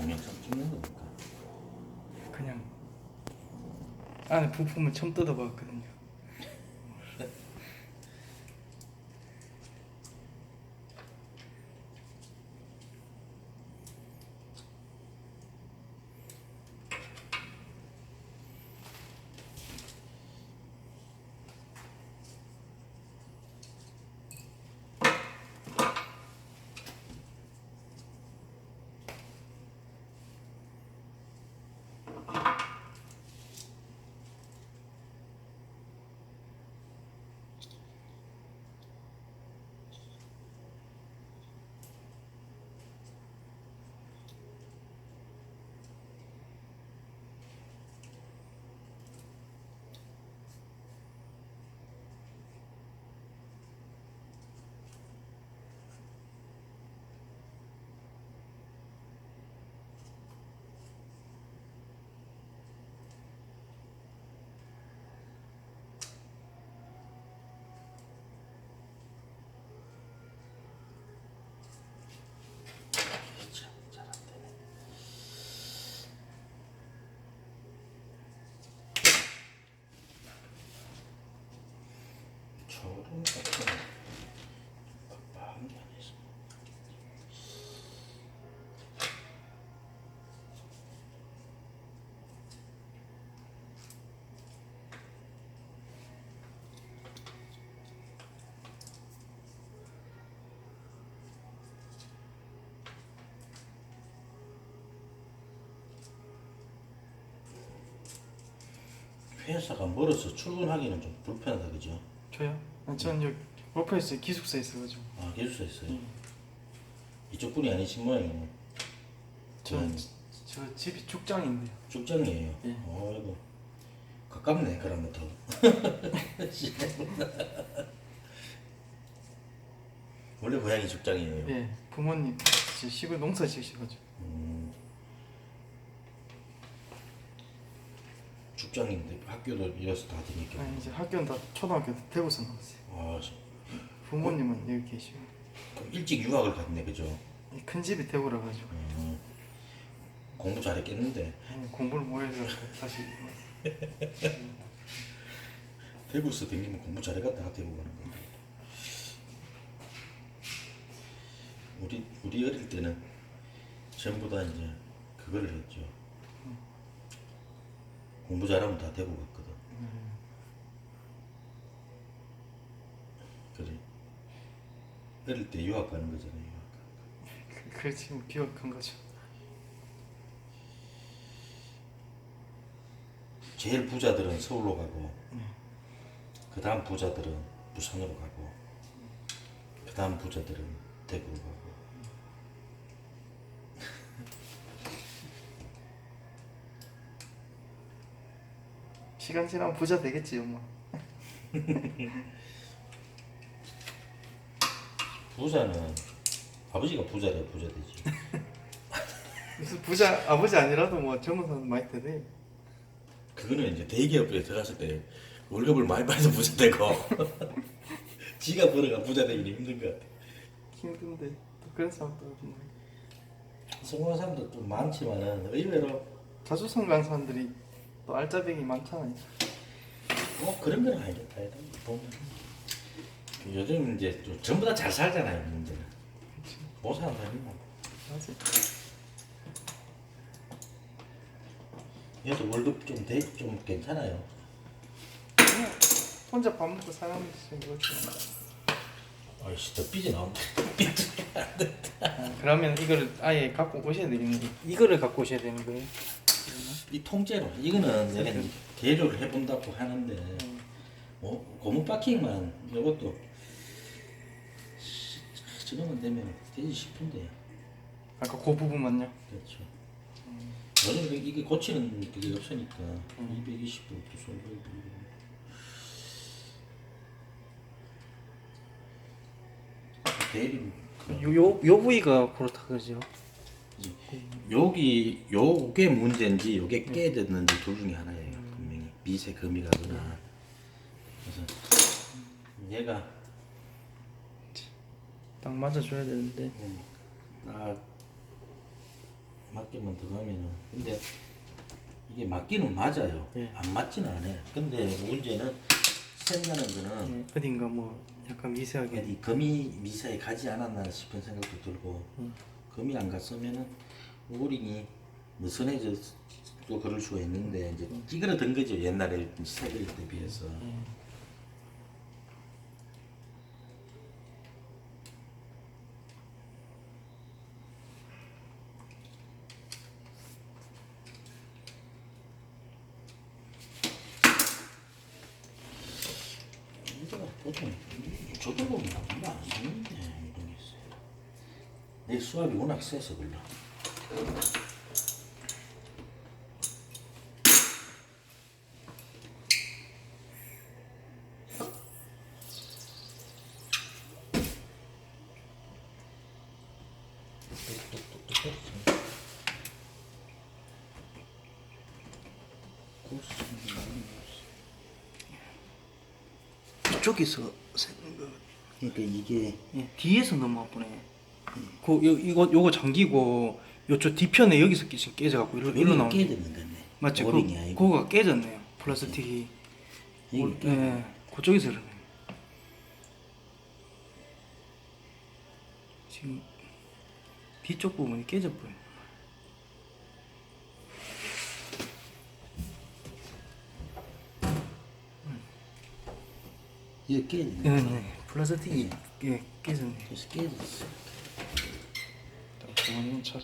동영상 찍는 거니까. 그냥 안에 부품을 처음 뜯어봤거든요. 회사가 멀어서 출근하기는 좀 불편하다 그죠? 저요? 아, 전 여기 워퍼에서 기숙사에 있어가지고 아 기숙사 있어요. 음. 이쪽 분이 아니신 모양이네. 저, 음. 저 집이 죽장인데요. 죽장이에요. 예. 어이구 가깝네 그러면 더. 원래 고향이 죽장이에요. 예, 부모님 제 시골 농사 지으셔가지고 죽장인데 학교도 이래서 다 되니까. 아, 이제 학교는 다 초등학교 다 대구서 나왔어요. 아, 저- 부모님은 여기 계시고 그럼 일찍 유학을 갔네 그죠? 이큰 집이 대구라 가지고 음. 공부 잘했겠는데 예, 공부를 못 해서 다시 대구에서 댕기면 공부 잘해갔다가 대구 가는 거. 우리 우리 어릴 때는 전부 다 이제 그걸 했죠. 공부 잘하면 다 대구 갔거든. 그래. 어릴 때 유학 가는 거잖아요. 유학. 그, 그 지금 기억한 거죠. 제일 부자들은 서울로 가고, 그 다음 부자들은 부산으로 가고, 그 다음 부자들은 대구로 가고. 시간 지나면 부자 되겠지 엄마. 부자는 아버지가 부자래 부자 되지. 무슨 부자 아버지 아니라도 뭐 젊은 사람 많이 되네. 그거는 이제 대기업에 들어갔을 때 월급을 많이 받아서 부자 되고, 지가 벌어가 부자 되기 힘든 것 같아. 힘든데 또 그런 사람도 없네. 성공한 사람도 좀 많지만은 의외로 자주성 간 사람들이 또 알짜배기 많잖아요. 뭐 그런 건 아니겠다. 보면 요즘 이제 좀 전부 다 잘 살잖아요. 문제는 못 사는 사람이 많아. 맞지? 얘도 월급 좀 대, 좀 괜찮아요. 그냥 혼자 밥 먹고 사는 거지. 아이씨, 더 삐져 나온다. 아, 그러면 이거를 아예 갖고 오셔야 되겠네. 이거를 갖고 오셔야 되는 거예요. 이 통째로 이거는 내가 이제 계류를 해본다고 하는데 음. 뭐 고무 파킹만 이것도 지금은 되면 되지 싶은데 아까 그 부분만요. 그렇죠. 요즘 이게 고치는 그게 없으니까 220볼트 솔로 대리 요요 요 부위가 그렇다 그러죠. 여기 요게 문제인지 요게 깨졌는지 둘 중에 하나예요 분명히 미세 금이 가거나 그래서 얘가 딱 맞아줘야 되는데. 아 맞, 개만 더 가면은 근데 이게 맞기는 맞아요. 예. 안 맞지는 않아요. 근데 문제는 생각하는 거는 예, 어딘가 뭐 약간 미세하게 어디 금이 미사에 가지 않았나 싶은 생각도 들고 음. 금이 안 갔으면은 느슨해져 또 그럴 수가 있는데 이제 찌그러든 거죠. 옛날에 색일 때 비해서. 보통 저도 보면 별로 안 쓰는데 내 수압이 워낙 세서 그래 이쪽에서 그러니까 이게 예, 뒤에서 너무 아프네. 그 요, 이거 요거 잠기고 요쪽 뒤편에 여기서 깨- 지금 깨져갖고 일로 일로. 깨야 되는 거네 맞지? 그 오링이 아니고 그거가 깨졌네요. 플라스틱이. 올- 깨- 예, 그쪽에서 그러네. 지금 뒤쪽 부분이 깨져 버려. 이게 깨야 되는 네, 거야 네. 플라스틱이 예, 깨졌네. 그래서 깨졌어 잠깐만요, 찾.